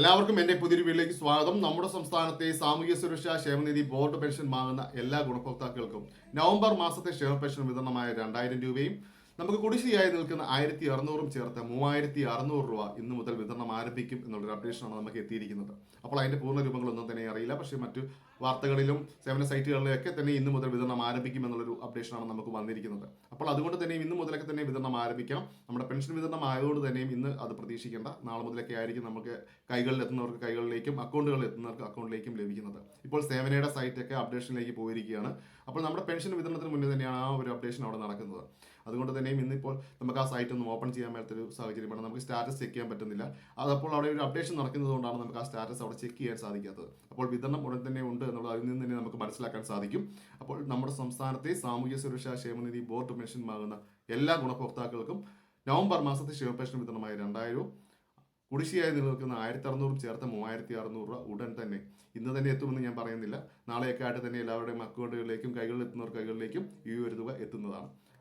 എല്ലാവർക്കും എന്റെ പുതിയൊരു വീട്ടിലേക്ക് സ്വാഗതം. നമ്മുടെ സംസ്ഥാനത്തെ സാമൂഹ്യ സുരക്ഷാ ക്ഷേമനിധി ബോർഡ് പെൻഷൻ വാങ്ങുന്ന എല്ലാ ഗുണഭോക്താക്കൾക്കും നവംബർ മാസത്തെ ക്ഷേമ പെൻഷൻ വിതരണമായ രണ്ടായിരം രൂപയും നമുക്ക് കുടിശ്ശിയായി നിൽക്കുന്ന ആയിരത്തി അറുന്നൂറും ചേർത്ത് മൂവായിരത്തി അറുന്നൂറ് രൂപ ഇന്ന് മുതൽ വിതരണം ആരംഭിക്കും എന്നുള്ളൊരു അപ്ഡേഷനാണ് നമുക്ക് എത്തിയിരിക്കുന്നത്. അപ്പോൾ അതിന്റെ പൂർണ രൂപങ്ങളൊന്നും തന്നെ അറിയില്ല. പക്ഷേ മറ്റു വാർത്തകളിലും സേവന സൈറ്റുകളിലും ഒക്കെ തന്നെ ഇന്ന് മുതൽ വിതരണം ആരംഭിക്കും എന്നുള്ളൊരു അപ്ഡേഷനാണ് നമുക്ക് വന്നിരിക്കുന്നത്. അപ്പോൾ അതുകൊണ്ട് തന്നെയും ഇന്ന് മുതലൊക്കെ തന്നെ വിതരണം ആരംഭിക്കാം നമ്മുടെ പെൻഷൻ വിതരണം ആയതുകൊണ്ട് തന്നെയും ഇന്ന് അത് പ്രതീക്ഷിക്കേണ്ട. നാളെ മുതലൊക്കെ ആയിരിക്കും നമുക്ക് കൈകളിൽ എത്തുന്നവർക്ക് കൈകളിലേക്കും അക്കൗണ്ടുകളിൽ എത്തുന്നവർക്ക് അക്കൗണ്ടിലേക്കും ലഭിക്കുന്നത്. ഇപ്പോൾ സേവനയുടെ സൈറ്റൊക്കെ അപ്ഡേഷനിലേക്ക് പോയിരിക്കുകയാണ്. അപ്പോൾ നമ്മുടെ പെൻഷൻ വിതരണത്തിന് മുന്നേ തന്നെയാണ് ആ ഒരു അപ്ഡേഷൻ അവിടെ നടക്കുന്നത്. അതുകൊണ്ട് തന്നെയും ഇന്നിപ്പോൾ നമുക്ക് ആ സൈറ്റ് ഒന്നും ഓപ്പൺ ചെയ്യാൻ പറ്റാത്തൊരു സാഹചര്യമാണ് നമുക്ക് സ്റ്റാറ്റസ് ചെക്ക് ചെയ്യാൻ പറ്റുന്നില്ല. അതപ്പോൾ അവിടെ ഒരു അപ്ഡേഷൻ നടക്കുന്നതുകൊണ്ടാണ് നമുക്ക് ആ സ്റ്റാറ്റസ് അവിടെ ചെക്ക് ചെയ്യാൻ സാധിക്കാത്തത്. അപ്പോൾ വിതരണം ഉടൻ തന്നെ ഉണ്ട് എന്നുള്ളത് അതിൽ നിന്ന് തന്നെ നമുക്ക് മനസ്സിലാക്കാൻ സാധിക്കും. അപ്പോൾ നമ്മുടെ സംസ്ഥാനത്തെ സാമൂഹ്യ സുരക്ഷാ ക്ഷേമനിധി ബോർഡ് പെൻഷൻ വാങ്ങുന്ന എല്ലാ ഗുണഭോക്താക്കൾക്കും നവംബർ മാസത്തെ ക്ഷേമ പെൻഷൻ വിതരണമായ രണ്ടായിരവും കുടിശ്ശിയായി നിലനിൽക്കുന്ന ആയിരത്തി അറുന്നൂറും ചേർത്ത് മൂവായിരത്തി അറുന്നൂറ് രൂപ ഉടൻ തന്നെ ഇന്ന് തന്നെ എത്തുമെന്ന് ഞാൻ പറയുന്നില്ല. നാളെയൊക്കെ ആയിട്ട് തന്നെ എല്ലാവരുടെയും അക്കൗണ്ടുകളിലേക്കും കൈകളിൽ എത്തുന്നവർ കൈകളിലേക്കും ഈ ഒരു തുക എത്തുന്നതാണ്.